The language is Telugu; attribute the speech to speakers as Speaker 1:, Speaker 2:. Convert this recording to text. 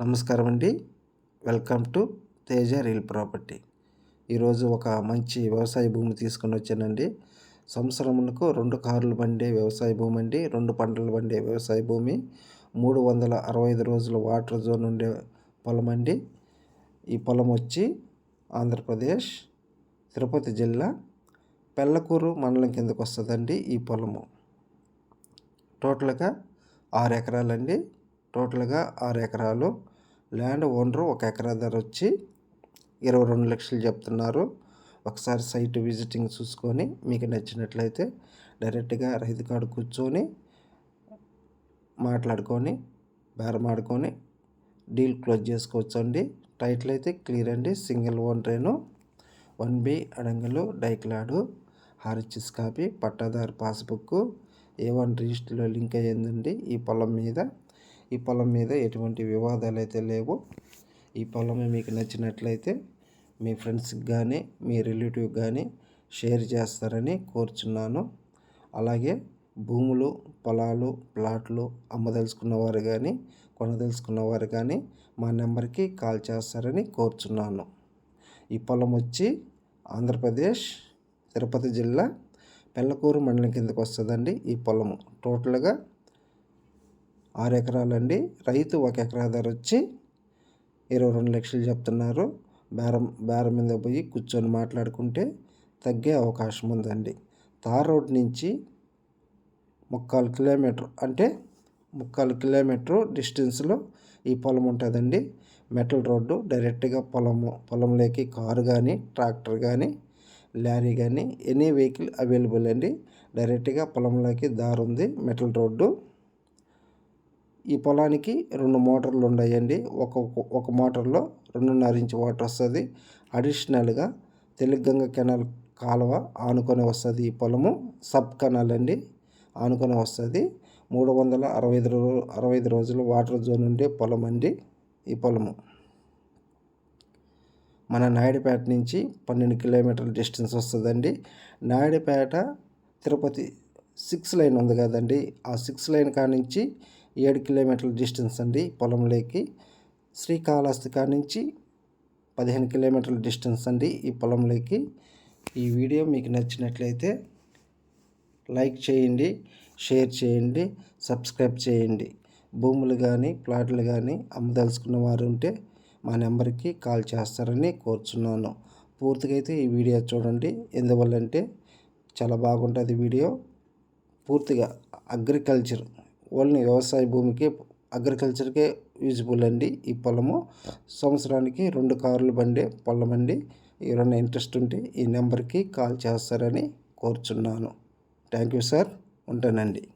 Speaker 1: నమస్కారం అండి welcome to Teja real property. ఈరోజు ఒక మంచి వ్యవసాయ భూమి తీసుకుని వచ్చానండి. సంవత్సరమునకు రెండు కార్లు పండే వ్యవసాయ భూమి అండి రెండు పంటలు పండే వ్యవసాయ భూమి. మూడు వందల అరవై ఐదు రోజుల వాటర్ జోన్ ఉండే పొలం అండి ఈ పొలం వచ్చి ఆంధ్రప్రదేశ్ తిరుపతి జిల్లా పెళ్ళకూరు మండలం కిందకు వస్తుందండి ఈ పొలము. టోటల్గా ఆరు ఎకరాలండి. టోటల్గా ఆరు ఎకరాలు. ల్యాండ్ ఓనరు ఒక ఎకరా ధర వచ్చి ఇరవై రెండు లక్షలు చెప్తున్నారు. ఒకసారి సైట్ విజిటింగ్ చూసుకొని మీకు నచ్చినట్లయితే డైరెక్ట్గా రైతు కాడ కూర్చొని మాట్లాడుకొని బేరమాడుకొని డీల్ క్లోజ్ చేసుకోవచ్చు అండి టైటిల్ అయితే క్లియర్ అండి. సింగిల్ ఓనరేను. వన్ బి అడంగలు డైక్లాడు హారిచిస్ కాపీ పట్టాదారు పాస్బుక్ ఏ వన్ రిజిస్టర్లో లింక్ అయ్యిందండి ఈ పొలం మీద. ఈ పొలం మీద ఎటువంటి వివాదాలు అయితే లేవు. ఈ పొలం మీకు నచ్చినట్లయితే మీ ఫ్రెండ్స్కి కానీ మీ రిలేటివ్ కానీ షేర్ చేస్తారని కోరుచున్నాను. అలాగే భూములు పొలాలు ప్లాట్లు అమ్మదలుచుకున్నవారు కానీ కొనదలుచుకున్నవారు కానీ మా నెంబర్కి కాల్ చేస్తారని కోరుచున్నాను. ఈ పొలం వచ్చి ఆంధ్రప్రదేశ్ తిరుపతి జిల్లా పెళ్ళకూరు మండలం కిందకు వస్తుందండి ఈ పొలము. టోటల్గా ఆరు ఎకరాలండి. రైతు ఒక ఎకరా ధర వచ్చి ఇరవై రెండు లక్షలు చెప్తున్నారు. బేరం బేరం మీద పోయి కూర్చొని మాట్లాడుకుంటే తగ్గే అవకాశం ఉందండి. తార్ రోడ్ నుంచి ముక్కాలు కిలోమీటర్ అంటే ముక్కాలు కిలోమీటర్ డిస్టెన్స్లో ఈ పొలం ఉంటుందండి. మెటల్ రోడ్డు డైరెక్ట్గా పొలము పొలంలోకి కారు కానీ ట్రాక్టర్ కానీ లారీ కానీ ఎనీ వెహికల్ అవైలబుల్ అండి. డైరెక్ట్గా పొలంలోకి దారి ఉంది మెటల్ రోడ్డు. ఈ పొలానికి రెండు మోటార్లు ఉన్నాయండి ఒక ఒక మోటార్లో రెండున్నర ఇంచు వాటర్ వస్తుంది. అడిషనల్గా తెలుగంగ కెనాల్ కాలువ ఆనుకొని వస్తుంది ఈ పొలము. సబ్ కెనాల్ అండి ఆనుకొని వస్తుంది. మూడు వందల అరవై ఐదు రోజు అరవై ఐదు రోజులు వాటర్ జోన్ ఉండే పొలం అండి ఈ పొలము. మన నాయుడుపేట నుంచి పన్నెండు కిలోమీటర్ల డిస్టెన్స్ వస్తుందండి. నాయుడుపేట తిరుపతి సిక్స్ లైన్ ఉంది కదండి. ఆ సిక్స్ లైన్ కానించి ఏడు కిలోమీటర్ల డిస్టెన్స్ అండి పొలంలోకి. శ్రీకాళహస్తి కాడ నుంచి పదిహేను కిలోమీటర్ల డిస్టెన్స్ అండి ఈ పొలంలోకి. ఈ వీడియో మీకు నచ్చినట్లయితే లైక్ చేయండి షేర్ చేయండి సబ్స్క్రైబ్ చేయండి. భూములు కానీ ప్లాట్లు కానీ అమ్మదలుచుకున్న వారు ఉంటే మా నెంబర్కి కాల్ చేస్తారని కోరుచున్నాను. పూర్తిగా అయితే ఈ వీడియో చూడండి. ఎందువల్లంటే చాలా బాగుంటుంది వీడియో. పూర్తిగా అగ్రికల్చర్ ఓన్లీ వ్యవసాయ భూమికి అగ్రికల్చర్కే యూజ్ఫుల్ అండి ఈ పొలము. సంవత్సరానికి రెండు కార్లు బండి పొలం అండి. ఎవరైనా ఇంట్రెస్ట్ ఉంటే ఈ నెంబర్కి కాల్ చేస్తారని కోరుచున్నాను. Thank you sir. ఉంటానండి.